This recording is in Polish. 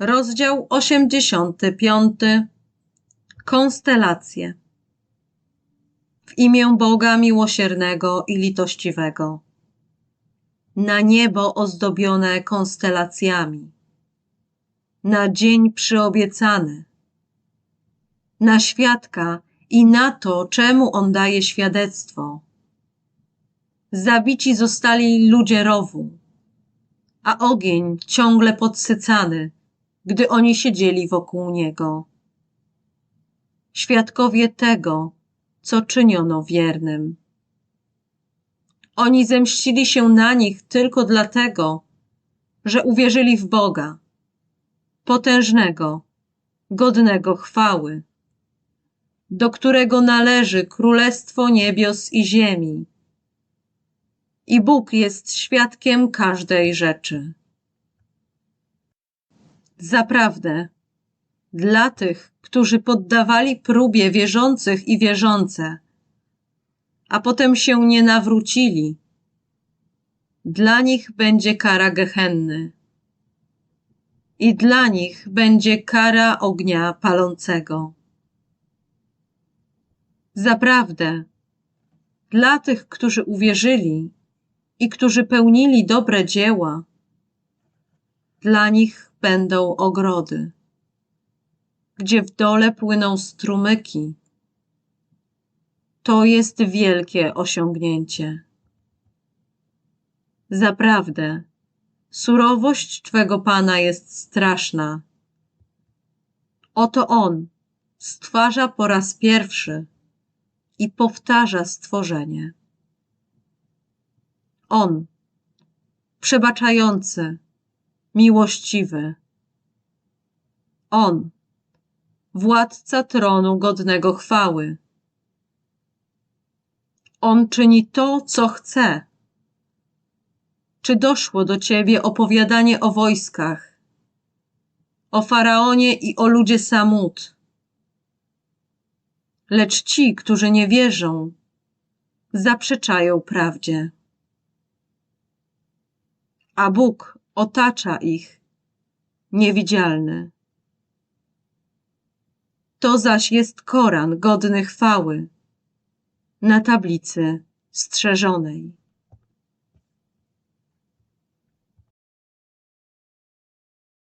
Rozdział 85. Konstelacje. W imię Boga miłosiernego i litościwego. Na niebo ozdobione konstelacjami. Na dzień przyobiecany. Na świadka i na to, czemu on daje świadectwo. Zabici zostali ludzie rowu, a ogień ciągle podsycany, gdy oni siedzieli wokół niego. Świadkowie tego, co czyniono wiernym. Oni zemścili się na nich tylko dlatego, że uwierzyli w Boga, potężnego, godnego chwały, do którego należy królestwo niebios i ziemi. I Bóg jest świadkiem każdej rzeczy. Zaprawdę, dla tych, którzy poddawali próbie wierzących i wierzące, a potem się nie nawrócili, dla nich będzie kara gehenny i dla nich będzie kara ognia palącego. Zaprawdę, dla tych, którzy uwierzyli i którzy pełnili dobre dzieła, dla nich będą ogrody, gdzie w dole płyną strumyki. To jest wielkie osiągnięcie. Zaprawdę, surowość Twego Pana jest straszna. Oto On stwarza po raz pierwszy i powtarza stworzenie. On, przebaczający, miłościwy. On, władca tronu godnego chwały. On czyni to, co chce. Czy doszło do ciebie opowiadanie o wojskach, o faraonie i o ludzie Samut? Lecz ci, którzy nie wierzą, zaprzeczają prawdzie. A Bóg otacza ich, niewidzialny. To zaś jest Koran godny chwały na tablicy strzeżonej.